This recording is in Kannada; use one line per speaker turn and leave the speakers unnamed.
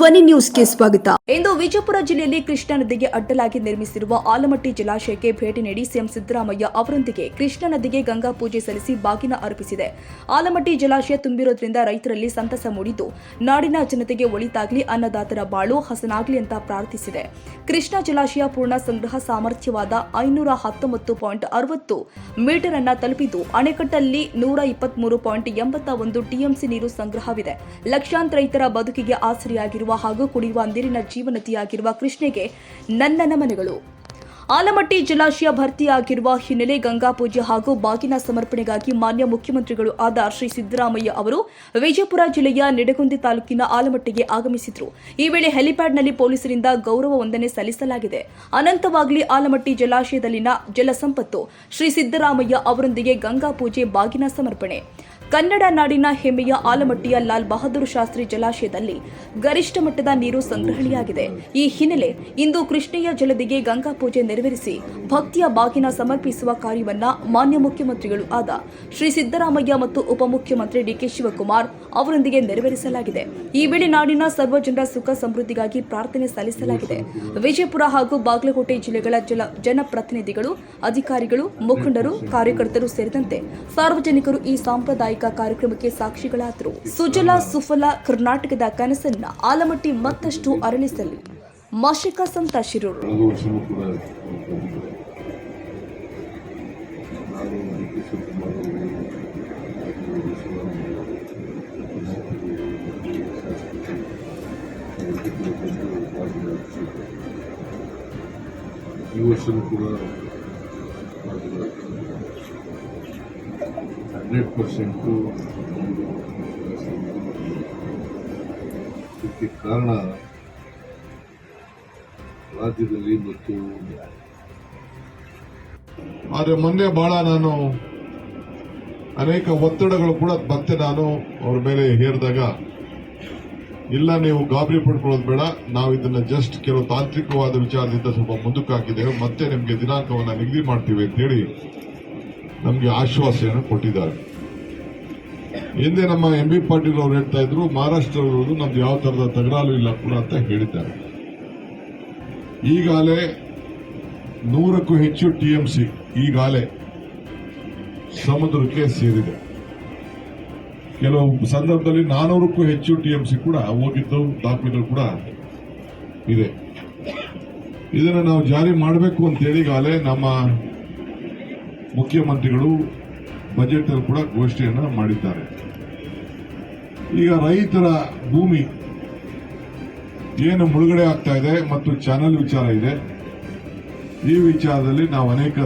ಧ್ವನಿ ನ್ಯೂಸ್ಗೆ ಸ್ವಾಗತ.
ಇಂದು ವಿಜಯಪುರ ಜಿಲ್ಲೆಯಲ್ಲಿ ಕೃಷ್ಣಾ ನದಿಗೆ ಅಡ್ಡಲಾಗಿ ನಿರ್ಮಿಸಿರುವ ಆಲಮಟ್ಟಿ ಜಲಾಶಯಕ್ಕೆ ಭೇಟಿ ನೀಡಿ ಸಿಎಂ ಸಿದ್ದರಾಮಯ್ಯ ಅವರೊಂದಿಗೆ ಕೃಷ್ಣಾ ನದಿಗೆ ಗಂಗಾ ಪೂಜೆ ಸಲ್ಲಿಸಿ ಬಾಗಿನ ಅರ್ಪಿಸಿದೆ. ಆಲಮಟ್ಟಿ ಜಲಾಶಯ ತುಂಬಿರೋದ್ರಿಂದ ರೈತರಲ್ಲಿ ಸಂತಸ ಮೂಡಿದ್ದು, ನಾಡಿನ ಜನತೆಗೆ ಒಳಿತಾಗ್ಲಿ, ಅನ್ನದಾತರ ಬಾಳು, ಹಸನಾಗ್ಲಿ ಅಂತ ಪ್ರಾರ್ಥಿಸಿದೆ. ಕೃಷ್ಣಾ ಜಲಾಶಯ ಪೂರ್ಣ ಸಂಗ್ರಹ ಸಾಮರ್ಥ್ಯವಾದ ಐನೂರ ಹತ್ತೊಂಬತ್ತು ಪಾಯಿಂಟ್ ಅರವತ್ತು ಮೀಟರ್ ಅನ್ನ ತಲುಪಿದ್ದು, ಅಣೆಕಟ್ಟಲ್ಲಿ ನೂರ ಇಪ್ಪತ್ಮೂರು ಪಾಯಿಂಟ್ ಎಂಬತ್ತ ಒಂದು ಟಿಎಂಸಿ ನೀರು ಸಂಗ್ರಹವಿದೆ. ಲಕ್ಷಾಂತರ ರೈತರ ಬದುಕಿಗೆ ಆಸರೆಯಾಗಿರುವ ಹಾಗೂ ಕುಡಿಯುವ ನೀರಿನ ಜೀವನತಿಯಾಗಿರುವ ಕೃಷ್ಣೆಗೆ ನನ್ನ ನಮನಗಳು ಆಲಮಟ್ಟಿ ಜಲಾಶಯ ಭರ್ತಿಯಾಗಿರುವ ಹಿನ್ನೆಲೆ ಗಂಗಾ ಪೂಜೆ ಹಾಗೂ ಬಾಗಿನ ಸಮರ್ಪಣೆಗಾಗಿ ಮಾನ್ಯ ಮುಖ್ಯಮಂತ್ರಿಗಳು ಆದ ಶ್ರೀ ಸಿದ್ದರಾಮಯ್ಯ ಅವರು ವಿಜಯಪುರ ಜಿಲ್ಲೆಯ ನಿಡಗುಂದಿ ತಾಲೂಕಿನ ಆಲಮಟ್ಟಿಗೆ ಆಗಮಿಸಿದ್ರು. ಈ ವೇಳೆ ಹೆಲಿಪ್ಯಾಡ್ನಲ್ಲಿ ಪೊಲೀಸರಿಂದ ಗೌರವ ವಂದನೆ ಸಲ್ಲಿಸಲಾಗಿದೆ. ಅನಂತವಾಗಲಿ ಆಲಮಟ್ಟಿ ಜಲಾಶಯದಲ್ಲಿನ ಜಲಸಂಪತ್ತು. ಶ್ರೀ ಸಿದ್ದರಾಮಯ್ಯ ಅವರೊಂದಿಗೆ ಗಂಗಾ ಪೂಜೆ, ಬಾಗಿನ ಸಮರ್ಪಣೆ. ಕನ್ನಡ ನಾಡಿನ ಹೆಮ್ಮೆಯ ಆಲಮಟ್ಟಿಯ ಲಾಲ್ ಬಹದ್ದೂರ್ ಶಾಸ್ತ್ರಿ ಜಲಾಶಯದಲ್ಲಿ ಗರಿಷ್ಠ ಮಟ್ಟದ ನೀರು ಸಂಗ್ರಹಣೆಯಾಗಿದೆ. ಈ ಹಿನ್ನೆಲೆ ಇಂದು ಕೃಷ್ಣೆಯ ಜಲದಿಗೆ ಗಂಗಾ ಪೂಜೆ ನೆರವೇರಿಸಿ ಭಕ್ತಿಯ ಬಾಗಿನ ಸಮರ್ಪಿಸುವ ಕಾರ್ಯವನ್ನ ಮಾನ್ಯ ಮುಖ್ಯಮಂತ್ರಿಗಳು ಆದ ಶ್ರೀ ಸಿದ್ದರಾಮಯ್ಯ ಮತ್ತು ಉಪಮುಖ್ಯಮಂತ್ರಿ ಡಿಕೆ ಶಿವಕುಮಾರ್ ಅವರೊಂದಿಗೆ ನೆರವೇರಿಸಲಾಗಿದೆ. ಈ ವೇಳೆ ನಾಡಿನ ಸರ್ವ ಜನರ ಸುಖ ಸಮೃದ್ಧಿಗಾಗಿ ಪ್ರಾರ್ಥನೆ ಸಲ್ಲಿಸಲಾಗಿದೆ. ವಿಜಯಪುರ ಹಾಗೂ ಬಾಗಲಕೋಟೆ ಜಿಲ್ಲೆಗಳ ಜಲ ಜನಪ್ರತಿನಿಧಿಗಳು, ಅಧಿಕಾರಿಗಳು, ಮುಖಂಡರು, ಕಾರ್ಯಕರ್ತರು ಸೇರಿದಂತೆ ಸಾರ್ವಜನಿಕರು ಈ ಸಾಂಪ್ರದಾಯಿಕ ಕಾರ್ಯಕ್ರಮಕ್ಕೆ ಸಾಕ್ಷಿಗಳಾದರು. ಸುಜಲ ಸುಫಲ ಕರ್ನಾಟಕದ ಕನಸನ್ನ ಆಲಮಟ್ಟಿ ಮತ್ತಷ್ಟು ಅರಳಿಸಲಿ. ಮಶಿಕ ಸಂತ ಶಿರೂರು.
ಈ ವರ್ಷವೂ ಕೂಡ ಬಂದಿದ್ದೆ ನಾನು ಡಿ ಕೆ ಶಿವಕುಮಾರ್ ಅವರು ಹಾಗೂ ಶಿವರಾಮಯ್ಯ ಅವರು ಬಂದು ಭಾಗವಹಿಸಿದ್ದೆ ಈ ವರ್ಷವೂ ಕೂಡ ಹಂಡ್ರೆಡ್ ಪರ್ಸೆಂಟು ಇದಕ್ಕೆ ಕಾರಣ ರಾಜ್ಯದಲ್ಲಿ ಮತ್ತು ಆದರೆ ಮೊನ್ನೆ ಬಹಳ ನಾನು ಅನೇಕ ಒತ್ತಡಗಳು ಕೂಡ ಮತ್ತೆ ನಾನು ಅವ್ರ ಮೇಲೆ ಹೇರಿದಾಗ, ಇಲ್ಲ ನೀವು ಗಾಬರಿ ಪಡ್ಕೊಳ್ಳೋದು ಬೇಡ, ನಾವು ಇದನ್ನ ಜಸ್ಟ್ ಕೆಲವು ತಾಂತ್ರಿಕವಾದ ವಿಚಾರದಿಂದ ಸ್ವಲ್ಪ ಮುಂದಕ್ಕೆ ಹಾಕಿದ್ದೇವೆ, ಮತ್ತೆ ನಿಮಗೆ ದಿನಾಂಕವನ್ನು ನಿಗದಿ ಮಾಡ್ತೀವಿ ಅಂತ ಹೇಳಿ ನಮಗೆ ಆಶ್ವಾಸನೆ ಕೊಟ್ಟಿದ್ದಾರೆ. ಹಿಂದೆ ನಮ್ಮ ಎಂ ಬಿ ಪಾಟೀಲ್ ಅವರು ಹೇಳ್ತಾ ಇದ್ರು, ಮಹಾರಾಷ್ಟ್ರದವರು ನಮ್ದು ಯಾವ ತರದ ತಗಡಾಲು ಇಲ್ಲ ಕೂಡ ಅಂತ ಹೇಳಿದ್ದಾರೆ. ಈಗಾಗಲೇ ನೂರಕ್ಕೂ ಹೆಚ್ಚು ಟಿಎಂಸಿ ಈಗಾಗಲೇ ಸಮುದ್ರಕ್ಕೆ ಸೇರಿದೆ. ಕೆಲವು ಸಂದರ್ಭದಲ್ಲಿ ನಾನೂರಕ್ಕೂ ಹೆಚ್ಚು ಟಿಎಂಸಿ ಕೂಡ ಹೋಗಿದ್ದು, ದಾಖಲೆಗಳು ಕೂಡ ಇದೆ. ಇದನ್ನು ನಾವು ಜಾರಿ ಮಾಡಬೇಕು ಅಂತೇಳಿ ಈಗಾಗಲೇ ನಮ್ಮ ಮುಖ್ಯಮಂತ್ರಿಗಳು ಬಜೆಟ್ ಕೂಡ ಘೋಷಣೆಯನ್ನ ಮಾಡಿದ್ದಾರೆ. ಈಗ ರೈತರ ಭೂಮಿ ಏನು ಮುಳುಗಡೆ ಆಗ್ತಾ ಇದೆ ಮತ್ತು ಚಾನಲ್ ವಿಚಾರ ಇದೆ. ಈ ವಿಚಾರದಲ್ಲಿ ನಾವು ಅನೇಕ